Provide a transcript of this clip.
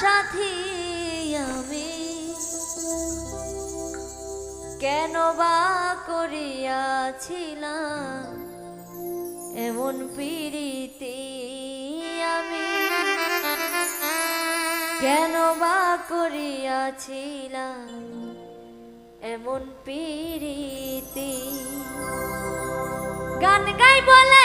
সাথী আমি। কেন বা করিয়াছিলাম? এমন পীড়িতি আমি। কেন বা করিয়াছিলাম? এমন পীড়িতি গান গাই বলে